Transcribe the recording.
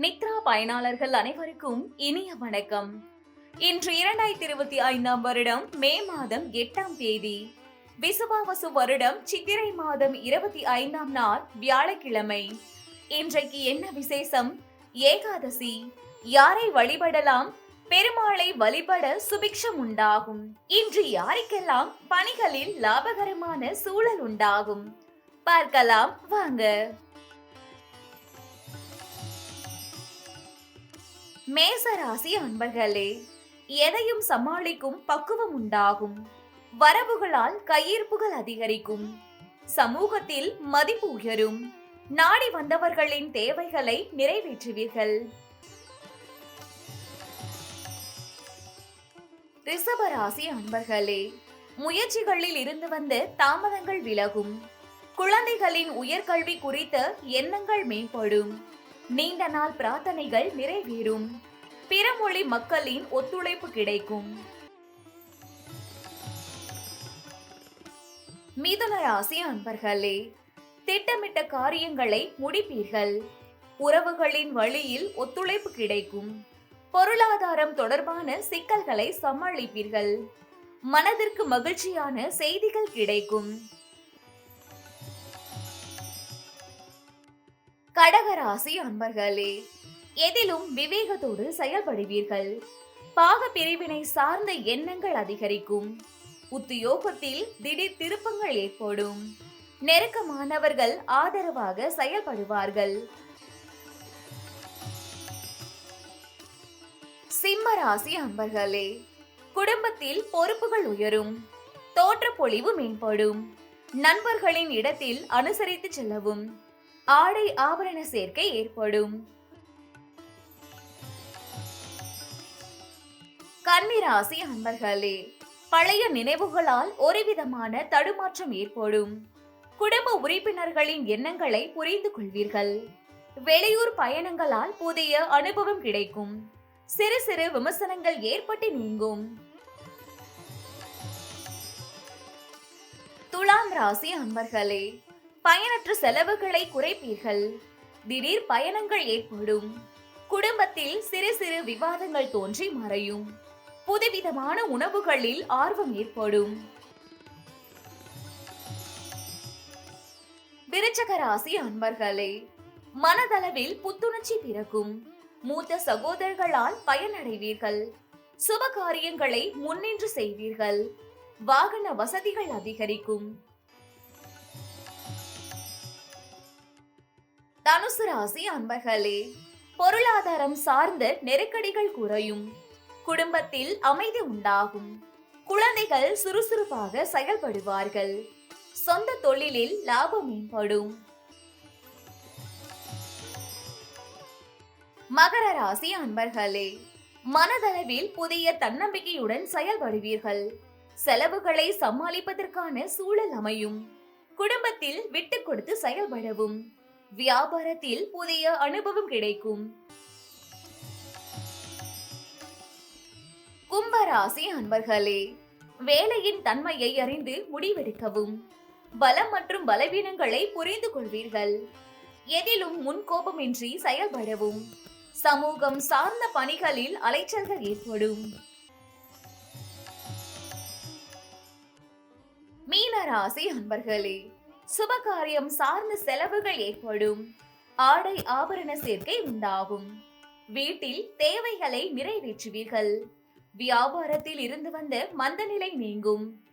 நித்ரா பயனாளர்கள் அனைவருக்கும் இனிய வணக்கம். இன்று இரண்டாயிரத்தி இருபத்தி ஐந்தாம் வருடம் மே மாதம் எட்டாம் தேதி. விசுவாவசு வருடம் சித்திரை மாதம் இருபத்தி ஐந்தாம் நாள் வியாழக்கிழமை. இன்றைக்கு என்ன விசேஷம்? ஏகாதசி. யாரை வழிபடலாம்? பெருமாளை வழிபட சுபிக்ஷம் உண்டாகும். இன்று யாருக்கெல்லாம் பணிகளில் லாபகரமான சூழல் உண்டாகும்? பார்க்கலாம் வாங்க. மேசராசி அன்பர்களே எதையும் சமாளிக்கும் பக்குவம் உண்டாகும். வரவுகளால் கையிருப்புகள் அதிகரிக்கும். சமூகத்தில் மதிப்பு உயரும். நாடி வந்தவர்களின் தேவைகளை நிறைவேற்றுவீர்கள். ரிஷபராசி அன்பர்களே முயற்சிகளில் இருந்து வந்த தாமதங்கள் விலகும். குழந்தைகளின் உயர்கல்வி குறித்த எண்ணங்கள் மேம்படும். நீண்ட நாள் பிரார்த்தனைகள் நிறைவேறும். பிறமொழி மக்களின் ஒத்துழைப்பு கிடைக்கும். மிதுன ராசி அன்பர்களே திட்டமிட்ட காரியங்களை முடிப்பீர்கள். உறவுகளின் வழியில் ஒத்துழைப்பு கிடைக்கும். பொருளாதாரம் தொடர்பான சிக்கல்களை சமாளிப்பீர்கள். மனதிற்கு மகிழ்ச்சியான செய்திகள் கிடைக்கும். கடகராசி அன்பர்களே எதிலும் விவேகத்தோடு செயல்படுவீர்கள். பாக பிரிவினை சார்ந்த எண்ணங்கள் அதிகரிக்கும். உத்தியோகத்தில் திடீர் திருப்பங்கள் ஏற்படும். நெருக்கமானவர்கள் ஆதரவாக செயல்படுவார்கள். சிம்ம ராசி அன்பர்களே குடும்பத்தில் பொறுப்புகள் உயரும். தோற்றப்பொழிவு மேம்படும். நண்பர்களின் இடத்தில் அனுசரித்து செல்லவும். ஆடை ஆபரண சேர்க்கை ஏற்படும். கன்னிராசி அன்பர்களே பழைய நினைவுகளால் ஒருவிதமான தடுமாற்றம் ஏற்படும். குடும்ப உறுப்பினர்களின் எண்ணங்களை புரிந்து கொள்வீர்கள். வெளியூர் பயணங்களால் புதிய அனுபவம் கிடைக்கும். சிறு சிறு விமர்சனங்கள் ஏற்பட்டு நீங்கும். துலாம் ராசி அன்பர்களே பயனற்ற செலவுகளை குறைப்பீர்கள். திடீர் பயணங்கள் ஏற்படும். குடும்பத்தில் சிறு சிறு விவாதங்கள் தோன்றி மறையும். புதுவிதமான உணவுகளில் ஆர்வம் ஏற்படும். விருச்சக ராசி அன்பர்களே மனதளவில் புத்துணர்ச்சி பிறக்கும். மூத்த சகோதரர்களால் பயனடைவீர்கள். சுப காரியங்களை முன்னின்று செய்வீர்கள். வாகன வசதிகள் அதிகரிக்கும். தனுசு ராசி அன்பர்களே பொருளாதாரம் சார்ந்த நெருக்கடிகள் குறையும். குடும்பத்தில் அமைதி உண்டாகும். குழந்தைகள் சுறுசுறுப்பாக செயல்படுவார்கள். சொந்த தொழிலில் லாபம் மேம்படும் மகர ராசி அன்பர்களே மனதளவில் புதிய தன்னம்பிக்கையுடன் செயல்படுவீர்கள். செலவுகளை சமாளிப்பதற்கான சூழல் அமையும். குடும்பத்தில் விட்டு கொடுத்து செயல்படவும். வியாபாரத்தில் புதிய அனுபவம் கிடைக்கும். கும்பராசி அன்பர்களே வேலையின் தன்மையை அறிந்து முடிவெடுக்கவும். பலம் மற்றும் பலவீனங்களை புரிந்து கொள்வீர்கள். எதிலும் முன்கோபமின்றி செயல்படவும். சமூகம் சார்ந்த பணிகளில் அலைச்சல்கள் ஏற்படும். மீனராசி அன்பர்களே சுபகாரியம் சார்ந்த செலவுகள் ஏற்படும். ஆடை ஆபரண சேர்க்கை உண்டாகும். வீட்டில் தேவைகளை நிறைவேற்றுவீர்கள். வியாபாரத்தில் இருந்து வந்த மந்தநிலை நீங்கும்.